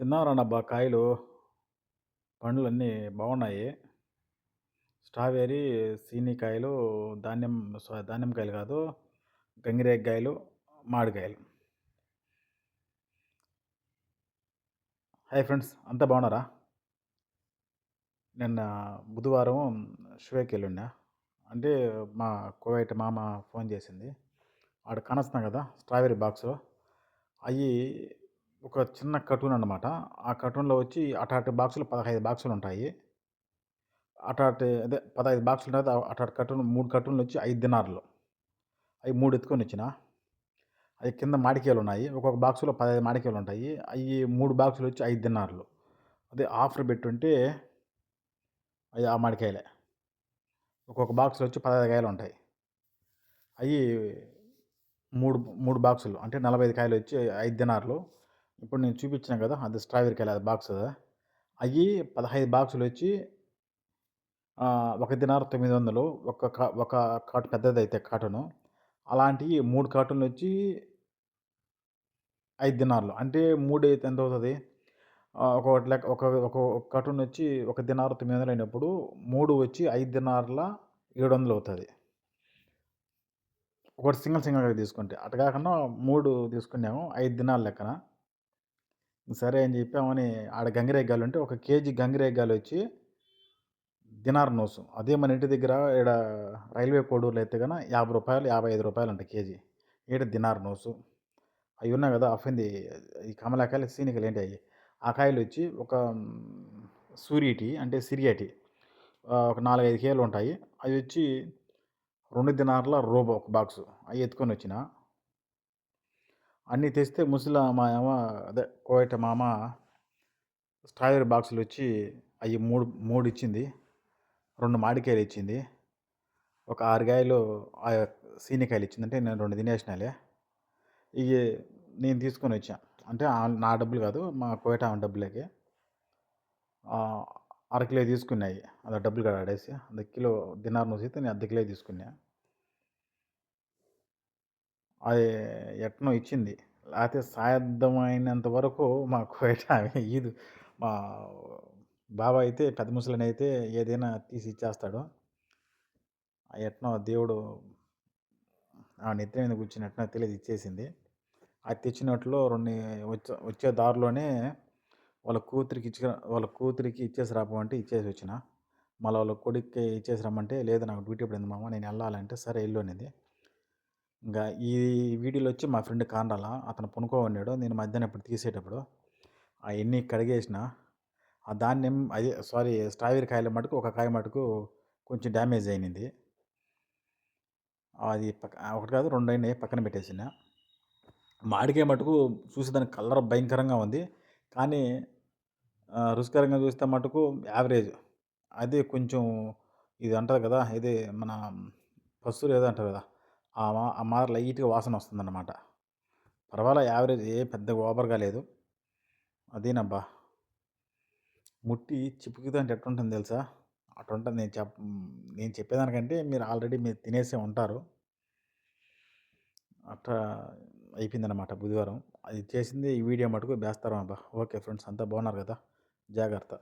తిన్నారానబ్బా కాయలు? పండ్లన్నీ బాగున్నాయి స్ట్రాబెర్రీ సీనికాయలు ధాన్యం సారీ దానిమ్మ కాయలు కాదు గంగిరేగ్గాయలు మామిడికాయలు హాయ్ ఫ్రెండ్స్ అంతా బాగున్నారా నిన్న బుధవారం షువేకి వెళ్ళుండా అంటే మా కోవైట్ మామ ఫోన్ చేసింది. ఆడ కనస్తున్నాం కదా స్ట్రాబెర్రీ బాక్స్లో అవి ఒక చిన్న కర్టూన్ అనమాట ఆ కర్టూన్లో వచ్చి అటాటి బాక్సులు పదహైదు బాక్సులు ఉంటాయి. అటాటి అదే పదహైదు బాక్సులు ఉంటాయి. అటాటి కర్టూన్ మూడు కర్టూన్లు వచ్చి ఐదు దినార్లు. అవి మూడు ఎత్తుకొని వచ్చిన. అవి కింద మాడికాయలు ఉన్నాయి. ఒక్కొక్క బాక్సులో పదహైదు మాడికాయలు ఉంటాయి. అవి మూడు బాక్సులు వచ్చి ఐదు దినార్లు. అదే ఆఫర్ పెట్టుంటే అవి ఆ మాడికాయలే. ఒక్కొక్క బాక్స్లో వచ్చి పదహైదు కాయలు ఉంటాయి. అవి మూడు మూడు బాక్సులు. అంటే నలభై ఐదు కాయలు వచ్చి ఐదు దినార్లు. ఇప్పుడు నేను చూపించాను కదా! అది స్ట్రాబెరీ కాయలు అది బాక్స్ అవి పదహైదు బాక్సులు వచ్చి ఒక దినారు తొమ్మిది వందలు ఒక కా ఒక కాటు పెద్దది అయితే కాటను. అలాంటివి మూడు కాటన్లు వచ్చి ఐదు దినార్లు. అంటే మూడు అయితే ఎంత అవుతుంది? ఒక లెక్క ఒక ఒక కార్టూన్ వచ్చి ఒక దినారు తొమ్మిది వందలు అయినప్పుడు మూడు వచ్చి ఐదు దినార్ల ఏడు వందలు అవుతుంది. ఒకటి సింగిల్ సింగిల్గా తీసుకుంటే. అటు కాకుండా మూడు తీసుకున్నాము ఐదు దినాల లెక్కన. సరే అని చెప్పామని ఆడ గంగిరేగాలు ఉంటే ఒక కేజీ గంగిరేగాలు వచ్చి దినార్ నోసు. అదే మన ఇంటి దగ్గర ఇక్కడ రైల్వే కోడూరులో అయితే కన్నా యాభై రూపాయలు యాభై ఐదు రూపాయలు అంట కేజీ. ఈడ దినార్ నోసు. అవి ఉన్నాయి కదా అఫింది ఈ కమలాకాయలు సీనికలు ఏంటి అవి ఆ కాయలు వచ్చి ఒక సూరిటి అంటే సిరియాటి ఒక నాలుగైదు కేలు ఉంటాయి అవి వచ్చి రెండు దినార్ల రోబో ఒక బాక్సు. అవి ఎత్తుకొని వచ్చిన అన్నీ తెస్తే ముసలి మా అమ్మ అదే కోయట మామ స్ట్రాబెరీ బాక్సులు వచ్చి అవి మూడు మూడు ఇచ్చింది రెండు మామిడికాయలు ఇచ్చింది ఒక ఆరు కాయలు సీనికాయలు ఇచ్చింది అంటే నేను రెండు తినేసినాలే. ఇవి నేను తీసుకొని వచ్చా అంటే నా డబ్బులు కాదు మా కోయట ఆమె డబ్బులకి. అర కిలో తీసుకున్నాయి. అది డబ్బులు కాడ ఆడేసి అర్ధ కిలో దినార్ నూసి నేను అర్ధ కిలో తీసుకున్నా. అది ఎట్నో ఇచ్చింది. లేకపోతే సాధ్యమైనంత వరకు మాకు కోయట ఈదు మా బాబా అయితే పెద్ద ముసలిని అయితే ఏదైనా తీసి ఇచ్చేస్తాడు. ఎట్నో దేవుడు ఆ నిద్ర మీద కూర్చుని ఎట్నో తెలియదు ఇచ్చేసింది. అది తెచ్చినట్లు రెండు వచ్చే వచ్చే దారిలోనే వాళ్ళ కూతురికి ఇచ్చి వాళ్ళ కూతురికి ఇచ్చేసి రాపమంటే ఇచ్చేసి వచ్చిన. మళ్ళీ వాళ్ళ కొడుక్కి ఇచ్చేసి రమ్మంటే లేదు నాకు డ్యూటీ పడింది మామ? నేను వెళ్ళాలంటే సరే వెళ్ళు అనేది. ఇంకా ఈ వీడియోలో వచ్చి మా ఫ్రెండ్ కాండాల అతను పనుకో ఉన్నాడు నేను మధ్యాహ్నం ఇప్పుడు తీసేటప్పుడు అవన్నీ కడిగేసిన ఆ ధాన్యం అదే సారీ స్ట్రాబెరీ కాయల మటుకు ఒక కాయ మటుకు కొంచెం డ్యామేజ్ అయినది. అది పక్క ఒకటి కాదు రెండు అయినాయి పక్కన పెట్టేసిన. మాడికాయ మటుకు చూసేదానికి కలర్ భయంకరంగా ఉంది. కానీ రుచికరంగా చూస్తే మటుకు యావరేజ్. అది కొంచెం ఇది అంటారు కదా ఇది మన పసులు ఏదో అంటారు కదా ఆ మార్ లైట్గా వాసన వస్తుందన్నమాట. పర్వాలే యావరేజ్ ఏ పెద్ద ఓవర్గా లేదు. అదేనబ్బా. ముట్టి చిప్పుకుతే ఎట్టుంటుంది తెలుసా? అటుంటుంది నేను చెప్ నేను చెప్పేదానికంటే మీరు ఆల్రెడీ మీరు తినేసే ఉంటారు. అట్లా అయిపోయిందనమాట బుధవారం. అది చేసింది ఈ వీడియో మటుకు వేస్తారు అబ్బా ఓకే ఫ్రెండ్స్ అంతా బాగున్నారు కదా? జాగ్రత్త.